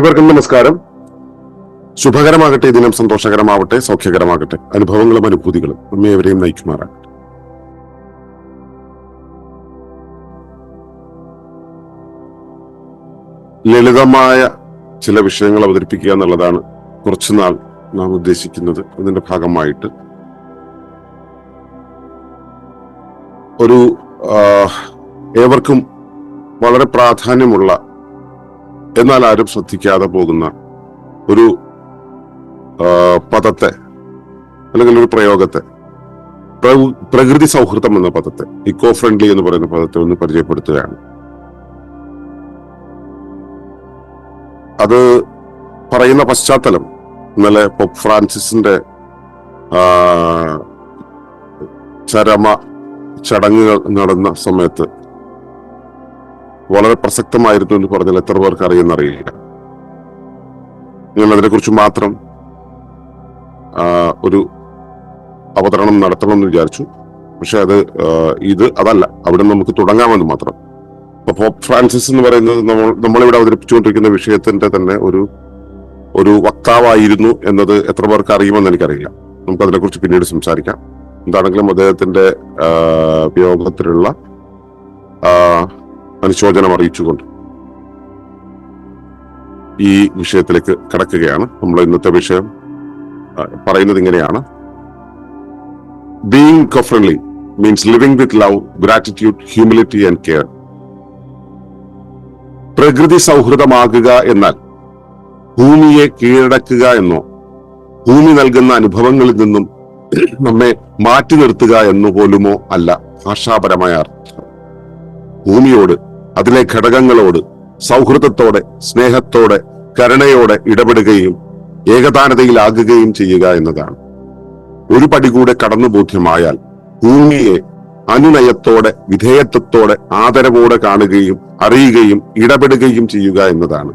ഏവർക്കും നമസ്കാരം. ശുഭകരമാകട്ടെ ദിനം സന്തോഷകരമാവട്ടെ സൗഖ്യകരമാകട്ടെ അനുഭവങ്ങളും അനുഭൂതികളും നമ്മെ ഏവരെയും നയിക്കുമാറാകട്ടെ. ലളിതമായ ചില വിഷയങ്ങൾ അവതരിപ്പിക്കുക എന്നുള്ളതാണ് കുറച്ചുനാൾ നാം ഉദ്ദേശിക്കുന്നത്. അതിന്റെ ഭാഗമായിട്ട് ഒരു ഏവർക്കും വളരെ പ്രാധാന്യമുള്ള എന്നാൽ ആരും ശ്രദ്ധിക്കാതെ പോകുന്ന ഒരു പദത്തെ അല്ലെങ്കിൽ ഒരു പ്രയോഗത്തെ പ്രകൃതി സൗഹൃദം എന്ന പദത്തെ ഇക്കോ ഫ്രണ്ട്ലി എന്ന് പറയുന്ന പദത്തെ ഒന്ന് പരിചയപ്പെടുത്തുകയാണ്. അത് പറയുന്ന പശ്ചാത്തലം ഇന്നലെ പോപ്പ് ഫ്രാൻസിസിന്റെ ചരമ ചടങ്ങുകൾ നടന്ന സമയത്ത് വളരെ പ്രസക്തമായിരുന്നു എന്ന് പറഞ്ഞാൽ എത്ര പേർക്ക് അറിയുന്നറിയില്ല നിങ്ങൾ അതിനെക്കുറിച്ച് മാത്രം ഒരു അവതരണം നടത്തണം എന്ന് വിചാരിച്ചു. പക്ഷെ അത് ഇത് അതല്ല. അവിടെ നമുക്ക് തുടങ്ങാമെന്ന് മാത്രം. അപ്പൊ പോപ്പ് ഫ്രാൻസിസ് എന്ന് പറയുന്നത് നമ്മൾ നമ്മളിവിടെ അവതരിപ്പിച്ചുകൊണ്ടിരിക്കുന്ന വിഷയത്തിന്റെ തന്നെ ഒരു ഒരു വക്താവായിരുന്നു എന്നത് എത്ര പേർക്ക് അറിയുമെന്ന് എനിക്കറിയില്ല. നമുക്ക് അതിനെക്കുറിച്ച് പിന്നീട് സംസാരിക്കാം. എന്താണെങ്കിലും അദ്ദേഹത്തിന്റെ ഉപയോഗത്തിലുള്ള അനുശോചനം അറിയിച്ചുകൊണ്ട് ഈ വിഷയത്തിലേക്ക് കടക്കുകയാണ്. നമ്മൾ ഇന്നത്തെ വിഷയം പറയുന്നത് ഇങ്ങനെയാണ്. Being eco friendly means living with love gratitude humility and care പ്രകൃതി സൗഹൃദമാകുക എന്നാൽ ഭൂമിയെ കീഴടക്കുക എന്നോ ഭൂമി നൽകുന്ന അനുഭവങ്ങളിൽ നിന്നും നമ്മെ മാറ്റി നിർത്തുക എന്നുപോലുമോ അല്ല ഭാഷാപരമായ അർത്ഥം. ഭൂമിയോട് അതിലെ ഘടകങ്ങളോട് സൗഹൃദത്തോടെ സ്നേഹത്തോടെ കരുണയോടെ ഇടപെടുകയും ഏകതാനതയിലാകുകയും ചെയ്യുക എന്നതാണ്. ഒരു പടി കൂടെ കടന്നു ബോധ്യമായാൽ ഭൂമിയെ അനുനയത്തോടെ വിധേയത്വത്തോടെ ആദരവോടെ കാണുകയും അറിയുകയും ഇടപെടുകയും ചെയ്യുക എന്നതാണ്.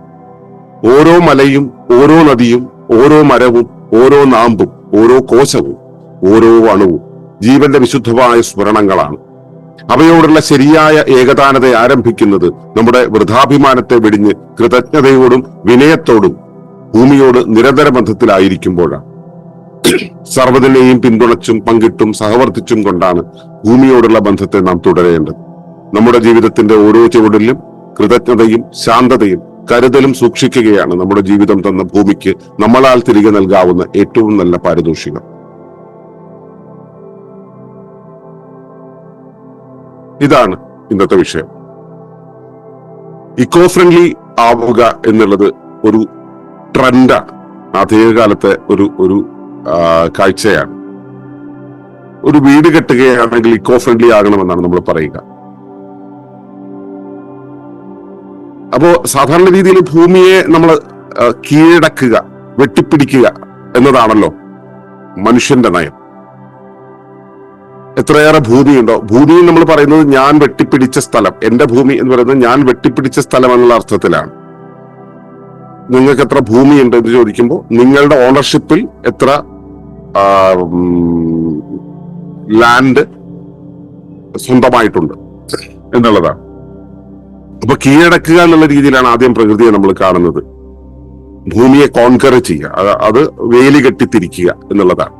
ഓരോ മലയും ഓരോ നദിയും ഓരോ മരവും ഓരോ നാമ്പും ഓരോ കോശവും ഓരോ അണുവും ജീവന്റെ വിശുദ്ധമായ സ്മരണങ്ങളാണ് അവയോടുള്ള ശരിയായ ഏകതാനത ആരംഭിക്കുന്നത് നമ്മുടെ വൃഥാഭിമാനത്തെ വെടിഞ്ഞ് കൃതജ്ഞതയോടും വിനയത്തോടും ഭൂമിയോട് നിരന്തര ബന്ധത്തിലായിരിക്കുമ്പോഴാണ്. സർവതിനെയും പിന്തുണച്ചും പങ്കിട്ടും സഹവർത്തിച്ചും കൊണ്ടാണ് ഭൂമിയോടുള്ള ബന്ധത്തെ നാം തുടരേണ്ടത്. നമ്മുടെ ജീവിതത്തിന്റെ ഓരോ ചുവടിലും കൃതജ്ഞതയും ശാന്തതയും കരുതലും സൂക്ഷിക്കുകയാണ് നമ്മുടെ ജീവിതം തന്ന ഭൂമിക്ക് നമ്മളാൽ തിരികെ നൽകാവുന്ന ഏറ്റവും നല്ല പാരിതോഷികം. ഇതാണ് ഇന്നത്തെ വിഷയം. ഇക്കോ ഫ്രണ്ട്ലി ആവുക എന്നുള്ളത് ഒരു ട്രെൻഡാണ് ആധുനികകാലത്തെ ഒരു ഒരു കാഴ്ചയാണ്. ഒരു വീട് കെട്ടുകയാണെങ്കിൽ ഇക്കോ ഫ്രണ്ട്ലി ആകണമെന്നാണ് നമ്മൾ പറയുക. അപ്പോ സാധാരണ രീതിയിൽ ഭൂമിയെ നമ്മൾ കീഴടക്കുക വെട്ടിപ്പിടിക്കുക എന്നതാണല്ലോ മനുഷ്യന്റെ നയം. എത്രയേറെ ഭൂമിയുണ്ടോ? ഭൂമി നമ്മൾ പറയുന്നത് ഞാൻ വെട്ടിപ്പിടിച്ച സ്ഥലം. എന്റെ ഭൂമി എന്ന് പറയുന്നത് ഞാൻ വെട്ടിപ്പിടിച്ച സ്ഥലം എന്നുള്ള അർത്ഥത്തിലാണ്. നിങ്ങൾക്ക് എത്ര ഭൂമിയുണ്ട് എന്ന് ചോദിക്കുമ്പോൾ നിങ്ങളുടെ ഓണർഷിപ്പിൽ എത്ര ലാൻഡ് സ്വന്തമായിട്ടുണ്ട് എന്നുള്ളതാണ്. അപ്പൊ കീഴടക്കുക എന്നുള്ള രീതിയിലാണ് ആദ്യം പ്രകൃതിയെ നമ്മൾ കാണുന്നത്. ഭൂമിയെ കോൺകർ ചെയ്യുക. അത് അത് വേലി കെട്ടിത്തിരിക്കുക എന്നുള്ളതാണ്.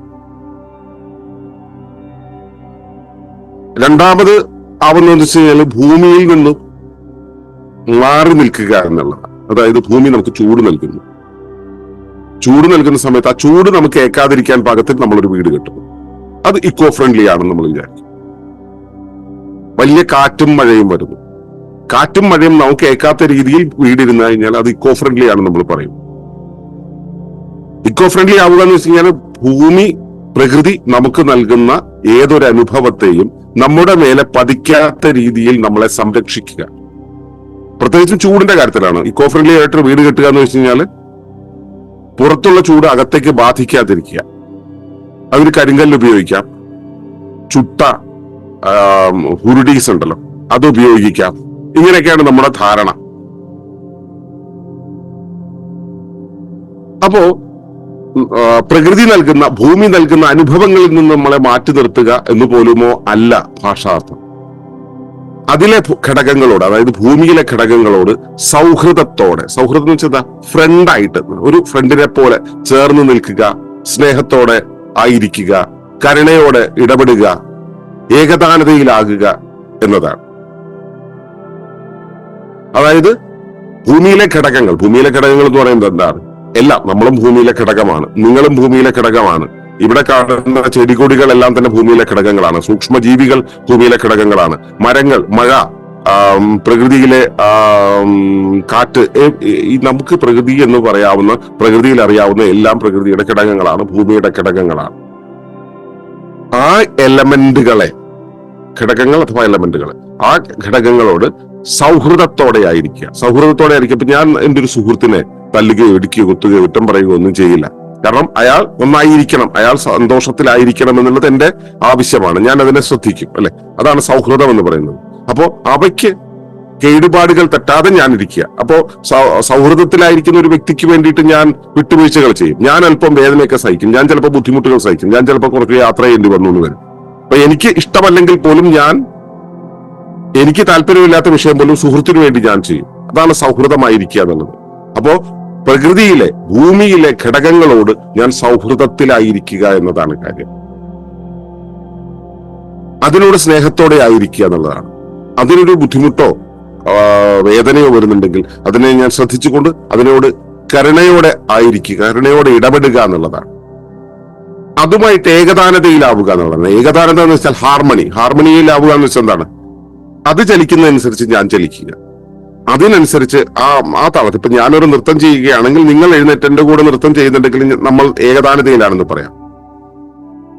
രണ്ടാമത് ആവുന്നതെന്ന് വെച്ച് കഴിഞ്ഞാൽ ഭൂമിയിൽ നിന്നും മാറി നിൽക്കുക എന്നുള്ളതാണ്. അതായത് ഭൂമി നമുക്ക് ചൂട് നൽകുന്നു. ചൂട് നൽകുന്ന സമയത്ത് ആ ചൂട് നമുക്ക് ഏക്കാതിരിക്കാൻ പാകത്തിൽ നമ്മളൊരു വീട് കെട്ടുന്നു. അത് ഇക്കോ ഫ്രണ്ട്ലി ആണെന്ന് നമ്മൾ വിചാരിക്കും. വലിയ കാറ്റും മഴയും വരുന്നു. കാറ്റും മഴയും നമുക്ക് ഏക്കാത്ത രീതിയിൽ വീടിരുന്നു കഴിഞ്ഞാൽ അത് ഇക്കോ ഫ്രണ്ട്ലി ആണെന്ന് നമ്മൾ പറയും. ഇക്കോ ഫ്രണ്ട്ലി ആവുക എന്ന് വെച്ച് കഴിഞ്ഞാൽ ഭൂമി പ്രകൃതി നമുക്ക് നൽകുന്ന ഏതൊരു അനുഭവത്തെയും നമ്മുടെ മേലെ പതിക്കാത്ത രീതിയിൽ നമ്മളെ സംരക്ഷിക്കുക. പ്രത്യേകിച്ചും ചൂടിന്റെ കാര്യത്തിലാണ്. ഇക്കോ ഫ്രണ്ട്ലി ആയിട്ട് വീട് കെട്ടുക എന്ന് വെച്ച് കഴിഞ്ഞാൽ പുറത്തുള്ള ചൂട് അകത്തേക്ക് ബാധിക്കാതിരിക്കുക. അതിന് കരിങ്കല്ല് ഉപയോഗിക്കാം. ചുട്ട ഹുരുഡീസ് ഉണ്ടല്ലോ അത് ഉപയോഗിക്കാം. ഇങ്ങനെയൊക്കെയാണ് നമ്മുടെ ധാരണ. അപ്പോ പ്രകൃതി നൽകുന്ന ഭൂമി നൽകുന്ന അനുഭവങ്ങളിൽ നിന്ന് നമ്മളെ മാറ്റി നിർത്തുക എന്ന് പോലുമോ അല്ല ഭാഷാർത്ഥം. അതിലെ ഘടകങ്ങളോട് അതായത് ഭൂമിയിലെ ഘടകങ്ങളോട് സൗഹൃദത്തോടെ സൗഹൃദം എന്ന് വെച്ചാൽ ഫ്രണ്ടായിട്ട് ഒരു ഫ്രണ്ടിനെ പോലെ ചേർന്ന് നിൽക്കുക സ്നേഹത്തോടെ ആയിരിക്കുക കരുണയോടെ ഇടപെടുക ഏകദാനതയിലാകുക എന്നതാണ്. അതായത് ഭൂമിയിലെ ഘടകങ്ങൾ ഭൂമിയിലെ ഘടകങ്ങൾ എന്ന് പറയുന്നത് എന്താണ്? എല്ലാം നമ്മളും ഭൂമിയിലെ ഘടകമാണ്. നിങ്ങളും ഭൂമിയിലെ ഘടകമാണ്. ഇവിടെ കാണുന്ന ചെടികൊടികളെല്ലാം തന്നെ ഭൂമിയിലെ ഘടകങ്ങളാണ്. സൂക്ഷ്മജീവികൾ ഭൂമിയിലെ ഘടകങ്ങളാണ്. മരങ്ങൾ മഴ പ്രകൃതിയിലെ കാറ്റ് നമുക്ക് പ്രകൃതി എന്ന് പറയാവുന്ന പ്രകൃതിയിൽ അറിയാവുന്ന എല്ലാം പ്രകൃതിയുടെ ഘടകങ്ങളാണ് ഭൂമിയുടെ ഘടകങ്ങളാണ്. ആ എലമെന്റുകളെ ഘടകങ്ങൾ അഥവാ എലമെന്റുകൾ ആ ഘടകങ്ങളോട് സൗഹൃദത്തോടെ ആയിരിക്കുക സൗഹൃദത്തോടെ ആയിരിക്കും ഇപ്പൊ ഞാൻ എന്റെ ഒരു സുഹൃത്തിനെ തല്ലുകയോ ഇടിക്കുകയോ കുത്തുകയോ കുറ്റം പറയുകയോ ഒന്നും ചെയ്യില്ല. കാരണം അയാൾ നന്നായിരിക്കണം അയാൾ സന്തോഷത്തിലായിരിക്കണം എന്നുള്ളത് എന്റെ ആവശ്യമാണ്. ഞാൻ അതിനെ ശ്രദ്ധിക്കും അല്ലെ? അതാണ് സൗഹൃദം എന്ന് പറയുന്നത്. അപ്പോ അവയ്ക്ക് കേടുപാടുകൾ തട്ടാതെ ഞാൻ ഇരിക്കുക. അപ്പോ സൗഹൃദത്തിലായിരിക്കുന്ന ഒരു വ്യക്തിക്ക് വേണ്ടിയിട്ട് ഞാൻ വിട്ടുവീഴ്ചകൾ ചെയ്യും. ഞാൻ അല്പം വേദനയൊക്കെ സഹിക്കും. ഞാൻ ചിലപ്പോൾ ബുദ്ധിമുട്ടുകൾ സഹിക്കും. ഞാൻ ചിലപ്പോൾ കുറച്ച് യാത്ര ചെയ്യേണ്ടി വന്നു എന്ന് വരും. അപ്പൊ എനിക്ക് ഇഷ്ടമല്ലെങ്കിൽ പോലും ഞാൻ എനിക്ക് താല്പര്യമില്ലാത്ത വിഷയം പോലും സുഹൃത്തിനു വേണ്ടി ഞാൻ ചെയ്യും. അതാണ് സൗഹൃദമായിരിക്കുക എന്നുള്ളത്. അപ്പോ പ്രകൃതിയിലെ ഭൂമിയിലെ ഘടകങ്ങളോട് ഞാൻ സൗഹൃദത്തിലായിരിക്കുക എന്നതാണ് കാര്യം. അതിനോട് സ്നേഹത്തോടെ ആയിരിക്കുക എന്നുള്ളതാണ്. അതിനൊരു ബുദ്ധിമുട്ടോ വേദനയോ വരുന്നുണ്ടെങ്കിൽ അതിനെ ഞാൻ ശ്രദ്ധിച്ചുകൊണ്ട് അതിനോട് കരുണയോടെ ആയിരിക്കുക കരുണയോടെ ഇടപെടുക എന്നുള്ളതാണ്. അതുമായിട്ട് ഏകദാനതയിലാവുക എന്നുള്ളതാണ്. ഏകദാനത എന്ന് വെച്ചാൽ ഹാർമണി. ഹാർമണിയിലാവുക എന്ന് വെച്ചാൽ എന്താണ്? അത് ചലിക്കുന്നതനുസരിച്ച് ഞാൻ ചലിക്കുക. അതിനനുസരിച്ച് ആ ആ താളത്തിൽ ഇപ്പൊ ഞാനൊരു നൃത്തം ചെയ്യുകയാണെങ്കിൽ നിങ്ങൾ എഴുന്നേറ്റ് എന്റെ കൂടെ നൃത്തം ചെയ്യുന്നുണ്ടെങ്കിൽ നമ്മൾ ഏകതാനതയിലാണെന്ന് പറയാം.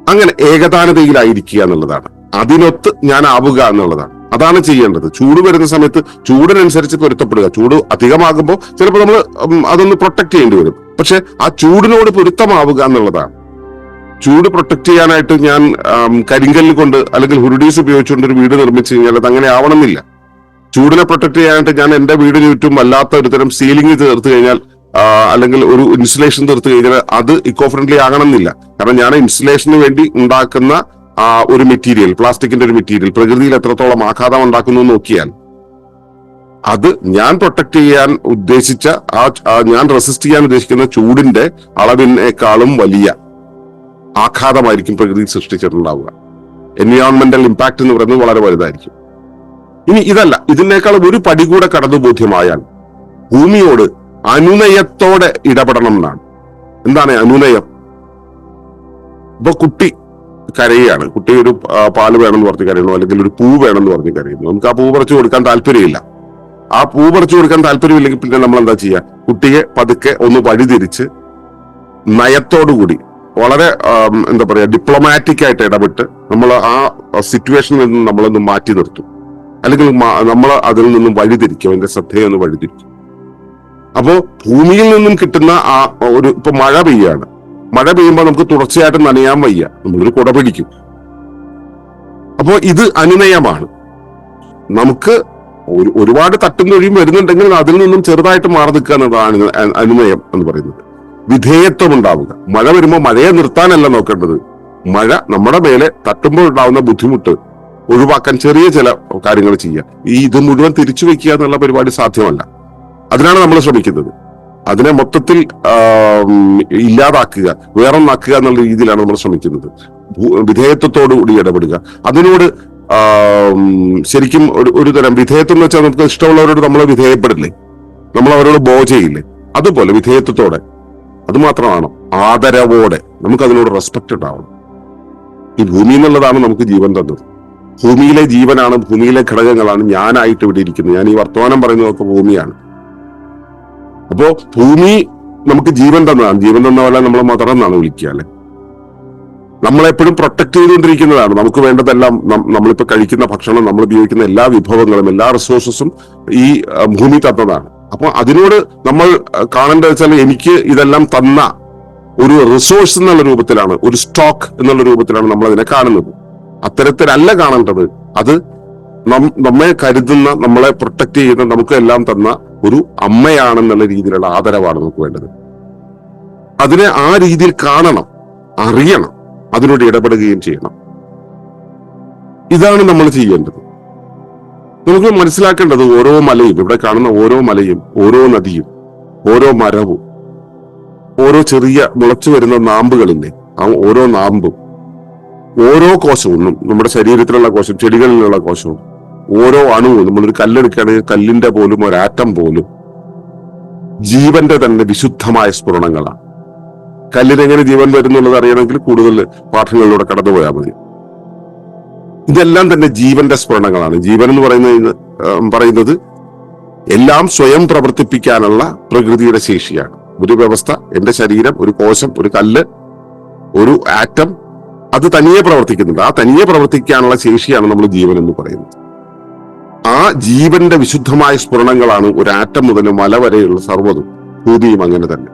അങ്ങനെ ഏകതാനതയിലായിരിക്കുക എന്നുള്ളതാണ്. അതിനൊത്ത് ഞാൻ ആവുക എന്നുള്ളതാണ്. അതാണ് ചെയ്യേണ്ടത്. ചൂട് വരുന്ന സമയത്ത് ചൂടിനനുസരിച്ച് പൊരുത്തപ്പെടുക. ചൂട് അധികമാകുമ്പോൾ ചിലപ്പോൾ നമ്മൾ അതൊന്ന് പ്രൊട്ടക്ട് ചെയ്യേണ്ടി വരും. പക്ഷെ ആ ചൂടിനോട് പൊരുത്തമാവുക എന്നുള്ളതാണ്. ചൂട് പ്രൊട്ടക്ട് ചെയ്യാനായിട്ട് ഞാൻ കരിങ്കല്ല് കൊണ്ട് അല്ലെങ്കിൽ ഹുരുഡീസ് ഉപയോഗിച്ചുകൊണ്ട് ഒരു വീട് നിർമ്മിച്ചു കഴിഞ്ഞാൽ അത് അങ്ങനെ ആവണമെന്നില്ല. ചൂടിനെ പ്രൊട്ടക്ട് ചെയ്യാനായിട്ട് ഞാൻ എന്റെ വീടിന് ചുറ്റും വല്ലാത്ത ഒരു തരം സീലിംഗ് തീർത്ത് കഴിഞ്ഞാൽ അല്ലെങ്കിൽ ഒരു ഇൻസുലേഷൻ തീർത്ത് കഴിഞ്ഞാൽ അത് ഇക്കോ ഫ്രണ്ട്ലി ആകണമെന്നില്ല. കാരണം ഞാൻ ഇൻസുലേഷന് വേണ്ടി ഉണ്ടാക്കുന്ന ഒരു മെറ്റീരിയൽ പ്ലാസ്റ്റിക്കിന്റെ ഒരു മെറ്റീരിയൽ പ്രകൃതിയിൽ എത്രത്തോളം ആഘാതം ഉണ്ടാക്കുന്നു നോക്കിയാൽ അത് ഞാൻ പ്രൊട്ടക്ട് ചെയ്യാൻ ഉദ്ദേശിച്ച ആ ഞാൻ റെസിസ്റ്റ് ചെയ്യാൻ ഉദ്ദേശിക്കുന്ന ചൂടിന്റെ അളവിനേക്കാളും വലിയ ആഘാതമായിരിക്കും പ്രകൃതി സൃഷ്ടിച്ചിട്ടുണ്ടാവുക. എൻവയോൺമെന്റൽ ഇമ്പാക്ട് എന്ന് പറയുന്നത് വളരെ വലുതായിരിക്കും. ഇനി ഇതല്ല ഇതിനേക്കാൾ ഒരു പടി കൂടെ കടന്നു ബോധ്യമായാൽ ഭൂമിയോട് അനുനയത്തോടെ ഇടപെടണം എന്നാണ് എന്താണ് അനുനയം? ഇപ്പൊ കുട്ടി കരയുകയാണ് കുട്ടി ഒരു പാൽ വേണമെന്ന് പറഞ്ഞ് കരയുന്നു അല്ലെങ്കിൽ ഒരു പൂ വേണമെന്ന് പറഞ്ഞ് കരയുന്നു. നമുക്ക് ആ പൂ പറിച്ചു കൊടുക്കാൻ താല്പര്യമില്ല. ആ പൂ പറിച്ചു കൊടുക്കാൻ താല്പര്യമില്ലെങ്കിൽ പിന്നെ നമ്മൾ എന്താ ചെയ്യുക കുട്ടിയെ പതുക്കെ ഒന്ന് വഴിതിരിച്ച് നയത്തോടുകൂടി വളരെ എന്താ പറയാ ഡിപ്ലോമാറ്റിക് ആയിട്ട് ഇടപെട്ട് നമ്മൾ ആ സിറ്റുവേഷനിൽ നിന്ന് നമ്മളൊന്ന് മാറ്റി നിർത്തും. അല്ലെങ്കിൽ നമ്മൾ അതിൽ നിന്നും വഴിതിരിക്കും അതിന്റെ ശ്രദ്ധയെ ഒന്ന് വഴിതിരിക്കും. അപ്പോ ഭൂമിയിൽ നിന്നും കിട്ടുന്ന ആ ഒരു ഇപ്പൊ മഴ പെയ്യാണ്. മഴ പെയ്യുമ്പോൾ നമുക്ക് തുടർച്ചയായിട്ട് നനയാൻ വയ്യ. നമ്മളൊരു കുട പിടിക്കും. അപ്പോ ഇത് അനുനയമാണ്. നമുക്ക് ഒരു ഒരുപാട് തട്ടും തൊഴിയും വരുന്നുണ്ടെങ്കിൽ അതിൽ നിന്നും ചെറുതായിട്ട് മാറി നിൽക്കുക എന്നതാണ് അനുനയം എന്ന് പറയുന്നത്. വിധേയത്വം ഉണ്ടാവുക. മഴ വരുമ്പോൾ മഴയെ നിർത്താനല്ല നോക്കേണ്ടത്. മഴ നമ്മുടെ മേലെ തട്ടുമ്പോൾ ഉണ്ടാവുന്ന ബുദ്ധിമുട്ട് ഒഴിവാക്കാൻ ചെറിയ ചില കാര്യങ്ങൾ ചെയ്യുക. ഈ ഇത് മുഴുവൻ തിരിച്ചു വെക്കുക എന്നുള്ള പരിപാടി സാധ്യമല്ല. അതിനാണ് നമ്മൾ ശ്രമിക്കുന്നത്. അതിനെ മൊത്തത്തിൽ ഇല്ലാതാക്കുക വേറൊന്നാക്കുക എന്നുള്ള രീതിയിലാണ് നമ്മൾ ശ്രമിക്കുന്നത്. വിധേയത്വത്തോടുകൂടി ഇടപെടുക. അതിനോട് ശരിക്കും ഒരു ഒരു തരം വിധേയത്വം എന്ന് വെച്ചാൽ നമുക്ക് ഇഷ്ടമുള്ളവരോട് നമ്മൾ വിധേയപ്പെടില്ലേ? നമ്മൾ അവരോട് ബോ ചെയ്യില്ലേ അതുപോലെ വിധേയത്വത്തോടെ. അത് മാത്രമാണ് ആദരവോടെ നമുക്ക് അതിനോട് റെസ്പെക്ട് ഉണ്ടാവണം. ഈ ഭൂമി എന്നുള്ളതാണ് നമുക്ക് ജീവൻ തന്നത്. ഭൂമിയിലെ ജീവനാണ് ഭൂമിയിലെ ഘടകങ്ങളാണ് ഞാനായിട്ട് ഇവിടെ ഇരിക്കുന്നത്. ഞാൻ ഈ വർത്തമാനം പറയുന്നതൊക്കെ ഭൂമിയാണ്. അപ്പോ ഭൂമി നമുക്ക് ജീവൻ തന്നതാണ്. ജീവൻ തന്ന പോലെ നമ്മൾ മദർ എന്നാണ് വിളിക്കുക അല്ലെ? നമ്മളെപ്പോഴും പ്രൊട്ടക്ട് ചെയ്തുകൊണ്ടിരിക്കുന്നതാണ്. നമുക്ക് വേണ്ടതെല്ലാം നമ്മളിപ്പോ കഴിക്കുന്ന ഭക്ഷണം നമ്മൾ ഉപയോഗിക്കുന്ന എല്ലാ വിഭവങ്ങളും എല്ലാ റിസോഴ്സസും ഈ ഭൂമി തന്നതാണ്. അപ്പൊ അതിനോട് നമ്മൾ കാണേണ്ടത് വെച്ചാൽ എനിക്ക് ഇതെല്ലാം തന്ന ഒരു റിസോഴ്സ് എന്നുള്ള രൂപത്തിലാണ് ഒരു സ്റ്റോക്ക് എന്നുള്ള രൂപത്തിലാണ് നമ്മൾ അതിനെ കാണുന്നത്. അത്തരത്തിലല്ല കാണേണ്ടത്. അത് നമ്മെ കരുതുന്ന നമ്മളെ പ്രൊട്ടക്ട് ചെയ്യുന്ന നമുക്ക് എല്ലാം തന്ന ഒരു അമ്മയാണെന്നുള്ള രീതിയിലുള്ള ആദരവാണ് നമുക്ക് വേണ്ടത്. അതിനെ ആ രീതിയിൽ കാണണം അറിയണം അതിനോട് ഇടപെടുകയും ചെയ്യണം. ഇതാണ് നമ്മൾ ചെയ്യേണ്ടത്. നമുക്ക് മനസ്സിലാക്കേണ്ടത് ഓരോ മലയും ഇവിടെ കാണുന്ന ഓരോ മലയും ഓരോ നദിയും ഓരോ മരവും ഓരോ ചെറിയ മുളച്ചു വരുന്ന നാമ്പുകളില്ലേ ആ ഓരോ നാമ്പും ഓരോ കോശവും നമ്മുടെ ശരീരത്തിലുള്ള കോശം ചെടികളിലുള്ള കോശവും ഓരോ അണുവും നമ്മളൊരു കല്ലെടുക്കുകയാണെങ്കിൽ കല്ലിന്റെ പോലും ഒരാറ്റം പോലും ജീവന്റെ തന്നെ വിശുദ്ധമായ സ്ഫുരണങ്ങളാണ്. കല്ലിനെങ്ങനെ ജീവൻ വരുന്നുള്ളത് അറിയണമെങ്കിൽ കൂടുതൽ പാഠങ്ങളിലൂടെ കടന്നുപോയാൽ മതി. ഇതെല്ലാം തന്നെ ജീവന്റെ സ്ഫുരണങ്ങളാണ്. ജീവൻ എന്ന് പറയുന്നത് പറയുന്നത് എല്ലാം സ്വയം പ്രവർത്തിപ്പിക്കാനുള്ള പ്രകൃതിയുടെ ശേഷിയാണ്. ഒരു വ്യവസ്ഥ എന്റെ ശരീരം ഒരു കോശം ഒരു കല്ല് ഒരു ആറ്റം അത് തനിയെ പ്രവർത്തിക്കുന്നുണ്ട്. ആ തനിയെ പ്രവർത്തിക്കാനുള്ള ശേഷിയാണ് നമ്മൾ ജീവൻ എന്ന് പറയുന്നത്. ആ ജീവന്റെ വിശുദ്ധമായ സ്ഫുരണങ്ങളാണ് ഒരു ആറ്റം മുതൽ മല വരെയുള്ള സർവതും. ഭൂമിയും അങ്ങനെ തന്നെ.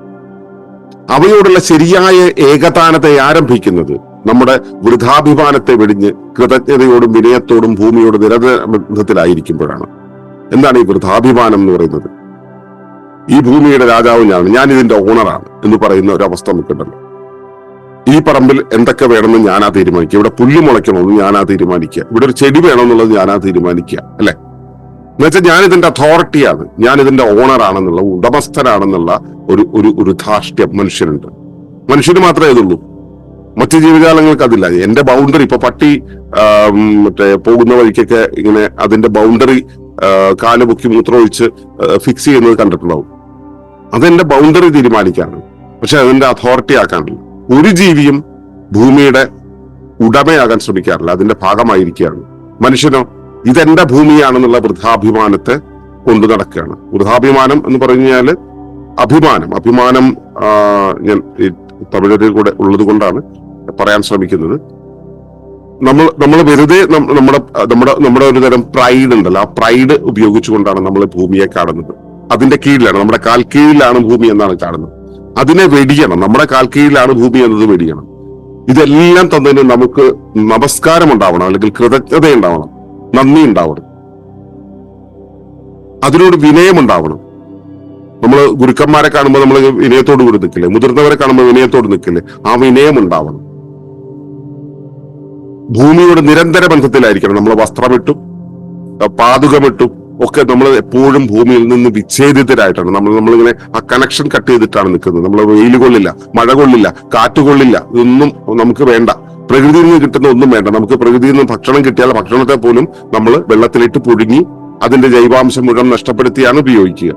അവയോടുള്ള ശരിയായ ഏകതാനത്തെ ആരംഭിക്കുന്നത് നമ്മുടെ വൃഥാഭിമാനത്തെ വെടിഞ്ഞ് കൃതജ്ഞതയോടും വിനയത്തോടും ഭൂമിയോട് നിരബന്ധത്തിലായിരിക്കുമ്പോഴാണ് ബന്ധത്തിലായിരിക്കുമ്പോഴാണ് എന്താണ് ഈ വൃഥാഭിമാനം എന്ന് പറയുന്നത്? ഈ ഭൂമിയുടെ രാജാവ് ഞാൻ ഞാൻ ഇതിന്റെ ഓണറാണ് എന്ന് പറയുന്ന ഒരു അവസ്ഥ നമുക്കുണ്ടല്ലോ. ഈ പറമ്പിൽ എന്തൊക്കെ വേണമെന്ന് ഞാനാ തീരുമാനിക്കുക. ഇവിടെ പുല്ല് മുളയ്ക്കണമെന്ന് ഞാനാ തീരുമാനിക്കുക. ഇവിടെ ഒരു ചെടി വേണമെന്നുള്ളത് ഞാനാ തീരുമാനിക്കുക. അല്ലെ? എന്നുവെച്ചാൽ ഞാൻ ഇതിന്റെ അതോറിറ്റിയാണ് ഞാൻ ഇതിന്റെ ഓണറാണെന്നുള്ള ഉടമസ്ഥനാണെന്നുള്ള ഒരു ഒരു ഒരു ധാർഷ്ട്യം മനുഷ്യനുണ്ട്. മനുഷ്യന് മാത്രമേ ഇതുള്ളൂ. മറ്റു ജീവജാലങ്ങൾക്ക് അതില്ല. എന്റെ ബൗണ്ടറി ഇപ്പൊ പട്ടി മറ്റേ പോകുന്ന വഴിക്കൊക്കെ ഇങ്ങനെ അതിന്റെ ബൗണ്ടറി കാൽ പൊക്കി മൂത്രമൊഴിച്ച് ഫിക്സ് ചെയ്യുന്നത് കണ്ടിട്ടുണ്ടാവും. അതെന്റെ ബൗണ്ടറി തീരുമാനിക്കാണ് പക്ഷെ അതിന്റെ അതോറിറ്റി ആക്കാനില്ല. ഒരു ജീവിയും ഭൂമിയുടെ ഉടമയാകാൻ ശ്രമിക്കാറില്ല. അതിന്റെ ഭാഗമായിരിക്കുകയാണ്. മനുഷ്യനോ ഇതെന്റെ ഭൂമിയാണെന്നുള്ള വൃദ്ധാഭിമാനത്തെ കൊണ്ടു നടക്കുകയാണ്. വൃദ്ധാഭിമാനം എന്ന് പറഞ്ഞു കഴിഞ്ഞാൽ അഭിമാനം. അഭിമാനം ഞാൻ തമിഴരിൽ കൂടെ ഉള്ളത് കൊണ്ടാണ് പറയാൻ ശ്രമിക്കുന്നത്. നമ്മൾ നമ്മൾ വെറുതെ നമ്മുടെ നമ്മുടെ നമ്മുടെ ഒരു തരം പ്രൈഡ് ഉണ്ടല്ലോ. ആ പ്രൈഡ് ഉപയോഗിച്ചുകൊണ്ടാണ് നമ്മൾ ഭൂമിയെ കാണുന്നത്. അതിന്റെ കീഴിലാണ് നമ്മുടെ കാൽ കീഴിലാണ് ഭൂമി എന്നാണ് കാണുന്നത്. അതിനെ വെടിയണം. നമ്മുടെ കാൽക്കീഴിലാണ് ഭൂമി എന്നത് വെടിയണം. ഇതെല്ലാം തന്നതിന് നമുക്ക് നമസ്കാരം ഉണ്ടാവണം അല്ലെങ്കിൽ കൃതജ്ഞത ഉണ്ടാവണം നന്ദി ഉണ്ടാവണം അതിനോട് വിനയം ഉണ്ടാവണം നമ്മൾ ഗുരുക്കന്മാരെ കാണുമ്പോൾ നമ്മൾ വിനയത്തോട് കൂടി നിൽക്കില്ലേ? മുതിർന്നവരെ കാണുമ്പോൾ വിനയത്തോട് നിൽക്കില്ലേ? ആ വിനയം ഉണ്ടാവണം ഭൂമിയോട് നിരന്തര ബന്ധത്തിലായിരിക്കണം. നമ്മൾ വസ്ത്രമിട്ടും പാതുകമിട്ടും ഒക്കെ നമ്മൾ എപ്പോഴും ഭൂമിയിൽ നിന്ന് വിച്ഛേദിതരായിട്ടാണ്. നമ്മൾ നമ്മളിങ്ങനെ ആ കണക്ഷൻ കട്ട് ചെയ്തിട്ടാണ് നിൽക്കുന്നത്. നമ്മൾ വെയിൽ കൊള്ളില്ല മഴ കൊള്ളില്ല കാറ്റ് കൊള്ളില്ല ഇതൊന്നും നമുക്ക് വേണ്ട. പ്രകൃതിയിൽ നിന്ന് കിട്ടുന്ന ഒന്നും വേണ്ട. നമുക്ക് പ്രകൃതിയിൽ നിന്ന് ഭക്ഷണം കിട്ടിയാൽ ഭക്ഷണത്തെ പോലും നമ്മൾ വെള്ളത്തിലിട്ട് പുഴുങ്ങി അതിന്റെ ജൈവാംശം മുഴുവൻ നഷ്ടപ്പെടുത്തിയാണ് ഉപയോഗിക്കുക.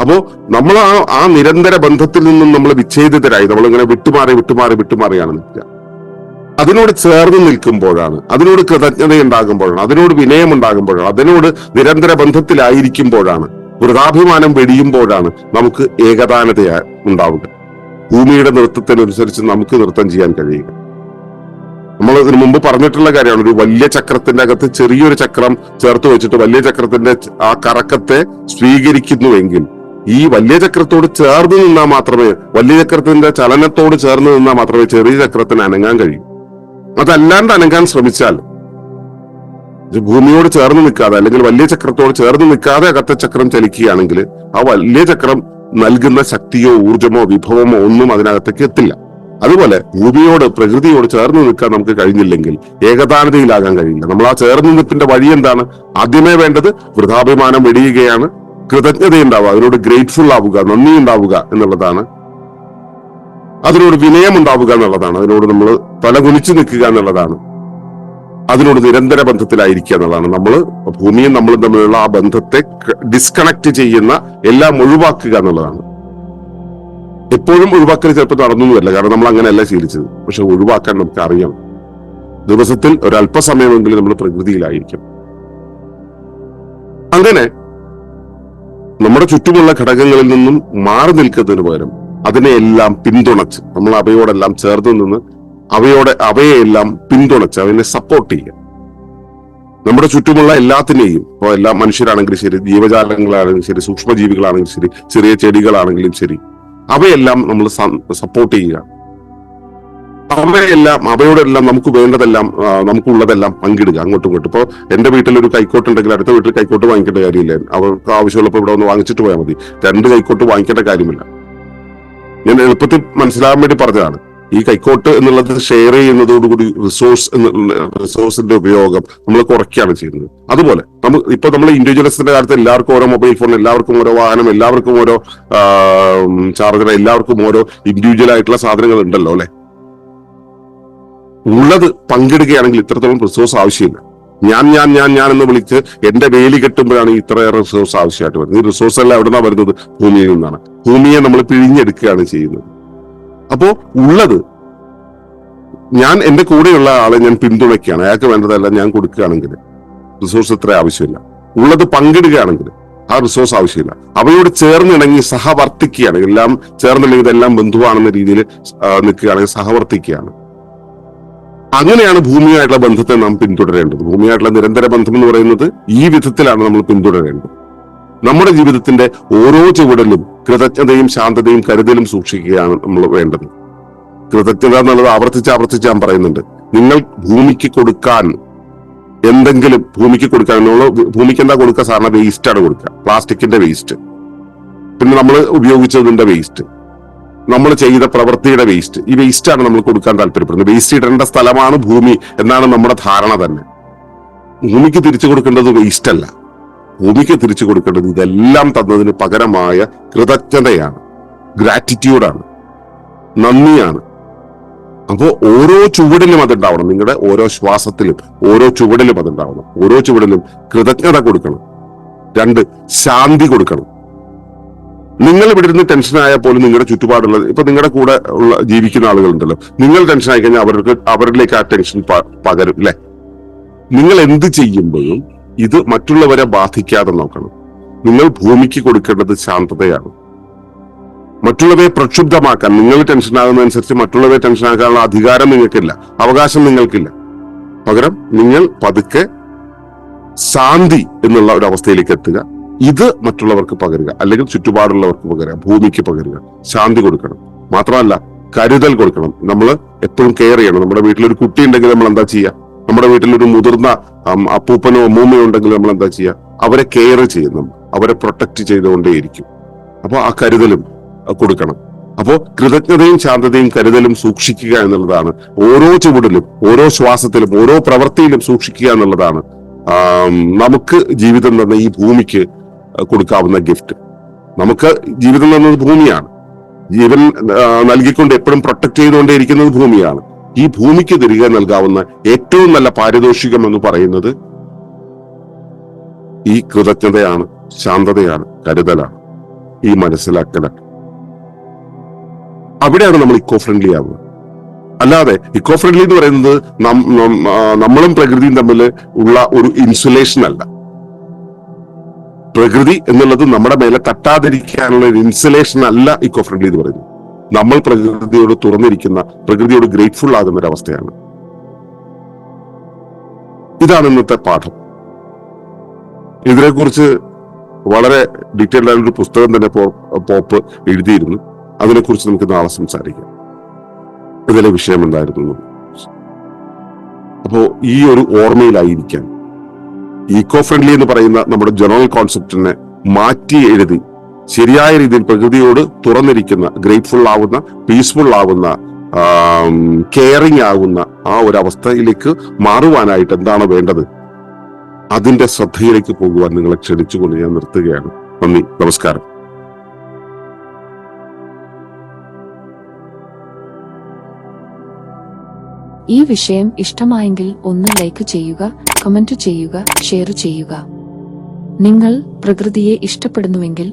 അപ്പോ നമ്മൾ ആ ആ നിരന്തര ബന്ധത്തിൽ നിന്നും നമ്മൾ വിച്ഛേദിതരായി. നമ്മളിങ്ങനെ വിട്ടുമാറി വിട്ടുമാറി വിട്ടുമാറിയാണ് നിൽക്കുക. അതിനോട് ചേർന്ന് നിൽക്കുമ്പോഴാണ് അതിനോട് കൃതജ്ഞത ഉണ്ടാകുമ്പോഴാണ് അതിനോട് വിനയം ഉണ്ടാകുമ്പോഴാണ് അതിനോട് നിരന്തര ബന്ധത്തിലായിരിക്കുമ്പോഴാണ് വൃതാഭിമാനം വെടിയുമ്പോഴാണ് നമുക്ക് ഏകതാനത ഉണ്ടാവുക. ഭൂമിയുടെ നൃത്തത്തിനനുസരിച്ച് നമുക്ക് നൃത്തം ചെയ്യാൻ കഴിയുക. നമ്മൾ ഇതിനു മുമ്പ് പറഞ്ഞിട്ടുള്ള കാര്യമാണ് ഒരു വലിയ ചക്രത്തിന്റെ അകത്ത് ചെറിയൊരു ചക്രം ചേർത്ത് വെച്ചിട്ട് വലിയ ചക്രത്തിന്റെ ആ കറക്കത്തെ സ്വീകരിക്കുന്നുവെങ്കിൽ ഈ വലിയ ചക്രത്തോട് ചേർന്ന് നിന്നാൽ മാത്രമേ വലിയ ചക്രത്തിന്റെ ചലനത്തോട് ചേർന്ന് നിന്നാൽ മാത്രമേ ചെറിയ ചക്രത്തിന് അനങ്ങാൻ കഴിയൂ. അതല്ലാണ്ട് അനങ്ങാൻ ശ്രമിച്ചാൽ ഭൂമിയോട് ചേർന്ന് നിൽക്കാതെ അല്ലെങ്കിൽ വലിയ ചക്രത്തോട് ചേർന്ന് നിൽക്കാതെ അകത്തെ ചക്രം ചലിക്കുകയാണെങ്കിൽ ആ വലിയ ചക്രം നൽകുന്ന ശക്തിയോ ഊർജമോ വിഭവമോ ഒന്നും അതിനകത്തേക്ക് എത്തില്ല. അതുപോലെ ഭൂമിയോട് പ്രകൃതിയോട് ചേർന്ന് നിൽക്കാൻ നമുക്ക് കഴിഞ്ഞില്ലെങ്കിൽ ഏകതാനതയിലാകാൻ കഴിയില്ല. നമ്മൾ ആ ചേർന്ന് നിൽപ്പിന്റെ വഴി എന്താണ്? ആദ്യമേ വേണ്ടത് വൃഥാഭിമാനം വെടിയുകയാണ്. കൃതജ്ഞത ഉണ്ടാവുക അതിനോട് ഗ്രേറ്റ്ഫുൾ ആവുക നന്ദി ഉണ്ടാവുക എന്നുള്ളതാണ്. അതിനോട് വിനയം ഉണ്ടാവുക എന്നുള്ളതാണ്. അതിനോട് നമ്മൾ തലകുനിച്ചു നിൽക്കുക എന്നുള്ളതാണ്. അതിനോട് നിരന്തര ബന്ധത്തിലായിരിക്കുക എന്നുള്ളതാണ്. നമ്മൾ ഭൂമിയും നമ്മളും തമ്മിലുള്ള ആ ബന്ധത്തെ ഡിസ്കണക്ട് ചെയ്യുന്ന എല്ലാം ഒഴിവാക്കുക എന്നുള്ളതാണ്. എപ്പോഴും ഒഴിവാക്കൽ ചിലപ്പോൾ നടന്നൊന്നുമല്ല. കാരണം നമ്മൾ അങ്ങനെയല്ല ശീലിച്ചത്. പക്ഷെ ഒഴിവാക്കാൻ നമുക്ക് അറിയാം ദിവസത്തിൽ ഒരല്പസമയമെങ്കിലും നമ്മൾ പ്രകൃതിയിലായിരിക്കും. അങ്ങനെ നമ്മുടെ ചുറ്റുമുള്ള ഘടകങ്ങളിൽ നിന്നും മാറി നിൽക്കുന്നതിന് പകരം അതിനെയെല്ലാം പിന്തുണച്ച് നമ്മൾ അവയോടെല്ലാം ചേർന്ന് നിന്ന് അവയോടെ അവയെല്ലാം പിന്തുണച്ച് അവനെ സപ്പോർട്ട് ചെയ്യുക. നമ്മുടെ ചുറ്റുമുള്ള എല്ലാത്തിനെയും ഇപ്പോൾ എല്ലാ മനുഷ്യരാണെങ്കിലും ശരി ജീവജാലങ്ങളാണെങ്കിലും ശരി സൂക്ഷ്മജീവികളാണെങ്കിലും ശരി ചെറിയ ചെടികളാണെങ്കിലും ശരി അവയെല്ലാം നമ്മൾ സപ്പോർട്ട് ചെയ്യുക. അവയെല്ലാം അവയോടെല്ലാം നമുക്ക് വേണ്ടതെല്ലാം നമുക്കുള്ളതെല്ലാം പങ്കിടുക അങ്ങോട്ടും ഇങ്ങോട്ടും. ഇപ്പൊ എന്റെ വീട്ടിൽ ഒരു കൈക്കോട്ട് ഉണ്ടെങ്കിൽ അടുത്ത വീട്ടിൽ കൈക്കോട്ട് വാങ്ങിക്കേണ്ട കാര്യമില്ല അവർക്ക് ആവശ്യമുള്ളപ്പോൾ ഇവിടെ ഒന്ന് വാങ്ങിച്ചിട്ട് പോയാൽ മതി. രണ്ട് കൈക്കോട്ട് വാങ്ങിക്കേണ്ട കാര്യമില്ല. ഞാൻ എളുപ്പത്തിൽ മനസ്സിലാകാൻ വേണ്ടി പറഞ്ഞതാണ്. ഈ കൈക്കോട്ട് എന്നുള്ളത് ഷെയർ ചെയ്യുന്നതോടുകൂടി റിസോഴ്സ് റിസോഴ്സിന്റെ ഉപയോഗം നമ്മൾ കുറയ്ക്കുകയാണ് ചെയ്യുന്നത്. അതുപോലെ നമ്മൾ ഇപ്പൊ നമ്മൾ ഇൻഡിവിജ്വലിസ്റ്റിന്റെ കാര്യത്തിൽ എല്ലാവർക്കും ഓരോ മൊബൈൽ ഫോൺ എല്ലാവർക്കും ഓരോ വാഹനം എല്ലാവർക്കും ഓരോ ചാർജർ എല്ലാവർക്കും ഓരോ ഇൻഡിവിജ്വൽ ആയിട്ടുള്ള സാധനങ്ങൾ ഉണ്ടല്ലോ അല്ലെ? ഉള്ളത് പങ്കിടുകയാണെങ്കിൽ ഇത്രത്തോളം റിസോഴ്സ് ആവശ്യമില്ല. ഞാൻ ഞാൻ ഞാൻ ഞാൻ എന്ന് വിളിച്ച് എന്റെ വേലി കെട്ടുമ്പോഴാണ് ഇത്രയേറെ റിസോഴ്സ് ആവശ്യമായിട്ട് വരുന്നത്. ഈ റിസോഴ്സ് എല്ലാം എവിടുന്നാ വരുന്നത്? ഭൂമിയിൽ നിന്നാണ്. ഭൂമിയെ നമ്മൾ പിഴിഞ്ഞെടുക്കുകയാണ് ചെയ്യുന്നത്. അപ്പോ ഉള്ളത് ഞാൻ എന്റെ കൂടെയുള്ള ആളെ ഞാൻ പിന്തുണയ്ക്കുകയാണ്. അയാൾക്ക് വേണ്ടതല്ല ഞാൻ കൊടുക്കുകയാണെങ്കിൽ. റിസോഴ്സ് ഇത്ര ആവശ്യമില്ല. ഉള്ളത് പങ്കിടുകയാണെങ്കിൽ ആ റിസോഴ്സ് ആവശ്യമില്ല. അവയോട് ചേർന്നിണങ്ങി സഹവർത്തിക്കുകയാണ് എല്ലാം ചേർന്നില്ലെങ്കിൽ ഇതെല്ലാം ബന്ധുവാണെന്ന രീതിയിൽ നിൽക്കുകയാണെങ്കിൽ സഹവർത്തിക്കുകയാണ് അങ്ങനെയാണ് ഭൂമിയായിട്ടുള്ള ബന്ധത്തെ നാം പിന്തുടരേണ്ടത്. ഭൂമിയായിട്ടുള്ള നിരന്തര ബന്ധം എന്ന് പറയുന്നത് ഈ വിധത്തിലാണ് നമ്മൾ പിന്തുടരേണ്ടത്. നമ്മുടെ ജീവിതത്തിന്റെ ഓരോ ചുവടലും കൃതജ്ഞതയും ശാന്തതയും കരുതലും സൂക്ഷിക്കുകയാണ് നമ്മൾ വേണ്ടത്. കൃതജ്ഞത എന്നുള്ളത് ആവർത്തിച്ച് ആവർത്തിച്ച് ഞാൻ പറയുന്നുണ്ട്. നിങ്ങൾ ഭൂമിക്ക് കൊടുക്കാൻ എന്തെങ്കിലും ഭൂമിക്ക് കൊടുക്കാൻ ഭൂമിക്ക് എന്താ കൊടുക്കുക? സാറിന് വേസ്റ്റ് ആണ് കൊടുക്കുക. പ്ലാസ്റ്റിക്കിന്റെ വേസ്റ്റ് പിന്നെ നമ്മൾ ഉപയോഗിച്ചതിന്റെ വേസ്റ്റ് നമ്മൾ ചെയ്ത പ്രവൃത്തിയുടെ വേസ്റ്റ് ഈ വേസ്റ്റാണ് നമ്മൾ കൊടുക്കാൻ താല്പര്യപ്പെടുന്നത്. വേസ്റ്റ് ഇടേണ്ട സ്ഥലമാണ് ഭൂമി എന്നാണ് നമ്മുടെ ധാരണ തന്നെ. ഭൂമിക്ക് തിരിച്ചു കൊടുക്കേണ്ടത് വേസ്റ്റ് അല്ല. ഭൂമിക്ക് തിരിച്ചു കൊടുക്കേണ്ടത് ഇതെല്ലാം തന്നതിന് പകരമായ കൃതജ്ഞതയാണ് ഗ്രാറ്റിറ്റ്യൂഡാണ് നന്ദിയാണ്. അപ്പോ ഓരോ ചുവടിലും അതുണ്ടാവണം. നിങ്ങളുടെ ഓരോ ശ്വാസത്തിലും ഓരോ ചുവടിലും അതുണ്ടാവണം. ഓരോ ചുവടിലും കൃതജ്ഞത കൊടുക്കണം. രണ്ട് ശാന്തി കൊടുക്കണം. നിങ്ങൾ ഇവിടെ ഇരുന്ന് ടെൻഷൻ ആയാൽ പോലും നിങ്ങളുടെ ചുറ്റുപാടുള്ള ഇപ്പൊ നിങ്ങളുടെ കൂടെ ഉള്ള ജീവിക്കുന്ന ആളുകളുണ്ടല്ലോ. നിങ്ങൾ ടെൻഷൻ ആയി കഴിഞ്ഞാൽ അവർക്ക് അവരിലേക്ക് ആ ടെൻഷൻ പകരും അല്ലെ? നിങ്ങൾ എന്ത് ചെയ്യുമ്പോഴും ഇത് മറ്റുള്ളവരെ ബാധിക്കാതെ നോക്കണം. നിങ്ങൾ ഭൂമിക്ക് കൊടുക്കേണ്ടത് ശാന്തതയാണ്. മറ്റുള്ളവരെ പ്രക്ഷുബ്ധമാക്കാൻ നിങ്ങൾ ടെൻഷൻ ആകുന്നതനുസരിച്ച് മറ്റുള്ളവരെ ടെൻഷൻ ആക്കാനുള്ള അധികാരം നിങ്ങൾക്കില്ല അവകാശം നിങ്ങൾക്കില്ല. പകരം നിങ്ങൾ പതുക്കെ ശാന്തി എന്നുള്ള ഒരു അവസ്ഥയിലേക്ക് എത്തുക. ഇത് മറ്റുള്ളവർക്ക് പകരുക അല്ലെങ്കിൽ ചുറ്റുപാടുള്ളവർക്ക് പകരുക ഭൂമിക്ക് പകരുക. ശാന്തി കൊടുക്കണം. മാത്രമല്ല കരുതൽ കൊടുക്കണം. നമ്മൾ എപ്പോഴും കെയർ ചെയ്യണം. നമ്മുടെ വീട്ടിലൊരു കുട്ടി ഉണ്ടെങ്കിൽ നമ്മൾ എന്താ ചെയ്യുക നമ്മുടെ വീട്ടിൽ ഒരു മുതിർന്ന അപ്പൂപ്പനോ അമ്മൂമ്മയോ ഉണ്ടെങ്കിൽ നമ്മൾ എന്താ ചെയ്യുക അവരെ കെയർ ചെയ്യുന്നു. അവരെ പ്രൊട്ടക്ട് ചെയ്തുകൊണ്ടേയിരിക്കും. അപ്പോൾ ആ കരുതലും കൊടുക്കണം. അപ്പോൾ കൃതജ്ഞതയും ശാന്തതയും കരുതലും സൂക്ഷിക്കുക എന്നുള്ളതാണ്. ഓരോ ചുവടിലും ഓരോ ശ്വാസത്തിലും ഓരോ പ്രവൃത്തിയിലും സൂക്ഷിക്കുക എന്നുള്ളതാണ് നമുക്ക് ജീവിതം തന്ന ഈ ഭൂമിക്ക് കൊടുക്കാവുന്ന ഗിഫ്റ്റ് നമുക്ക് ജീവിതം തന്നത് ഭൂമിയാണ്. ജീവൻ നൽകിക്കൊണ്ട് എപ്പോഴും പ്രൊട്ടക്ട് ചെയ്തുകൊണ്ടേയിരിക്കുന്നത് ഭൂമിയാണ്. ഈ ഭൂമിക്ക് തിരികെ നൽകാവുന്ന ഏറ്റവും നല്ല പാരിതോഷികം എന്ന് പറയുന്നത് ഈ കൃതജ്ഞതയാണ് ശാന്തതയാണ് കരുതലാണ് ഈ മനസ്സിലാക്കലാണ്. അവിടെയാണ് നമ്മൾ ഇക്കോ ഫ്രണ്ട്ലി ആവുക. അല്ലാതെ ഇക്കോ ഫ്രണ്ട്ലി എന്ന് പറയുന്നത് നമ്മളും പ്രകൃതിയും തമ്മിൽ ഉള്ള ഒരു ഇൻസുലേഷൻ അല്ല. പ്രകൃതി എന്നുള്ളത് നമ്മുടെ മേലെ തട്ടാതിരിക്കാനുള്ള ഒരു ഇൻസുലേഷൻ അല്ല ഇക്കോ ഫ്രണ്ട്ലി എന്ന് പറയുന്നത്. നമ്മൾ പ്രകൃതിയോട് തുറന്നിരിക്കുന്ന പ്രകൃതിയോട് ഗ്രേറ്റ്ഫുൾ ആകുന്ന ഒരവസ്ഥയാണ്. ഇതാണ് ഇന്നത്തെ പാഠം. ഇതിനെക്കുറിച്ച് വളരെ ഡീറ്റെയിൽഡ് ആയ ഒരു പുസ്തകം തന്നെ പോപ്പ് എഴുതിയിരുന്നു. അതിനെക്കുറിച്ച് നമുക്ക് നാളെ സംസാരിക്കാം. ഇതിലെ വിഷയം എന്തായിരുന്നു? അപ്പോ ഈ ഒരു ഓർമ്മയിലായിരിക്കാൻ ഈക്കോ ഫ്രണ്ട്ലി എന്ന് പറയുന്ന നമ്മുടെ ജനറൽ കോൺസെപ്റ്റിനെ മാറ്റി എഴുതി ശരിയായ രീതിയിൽ പ്രകൃതിയോട് തുറന്നിരിക്കുന്ന ഗ്രേറ്റ്ഫുൾ ആവുന്ന പീസ്ഫുൾ ആവുന്ന കെയറിങ് ആകുന്ന ആ ഒരു അവസ്ഥയിലേക്ക് മാറുവാനായിട്ട് എന്താണ് വേണ്ടത്? അതിന്റെ ശ്രദ്ധയിലേക്ക് പോകുവാൻ നിങ്ങളെ ക്ഷണിച്ചുകൊണ്ട് ഞാൻ നിർത്തുകയാണ്. നന്ദി. നമസ്കാരം. ഈ വിഷയം ഇഷ്ടമായെങ്കിൽ ഒന്ന് ലൈക്ക് ചെയ്യുക കമന്റ് ചെയ്യുക ഷെയർ ചെയ്യുക. നിങ്ങൾ പ്രകൃതിയെ ഇഷ്ടപ്പെടുന്നുവെങ്കിൽ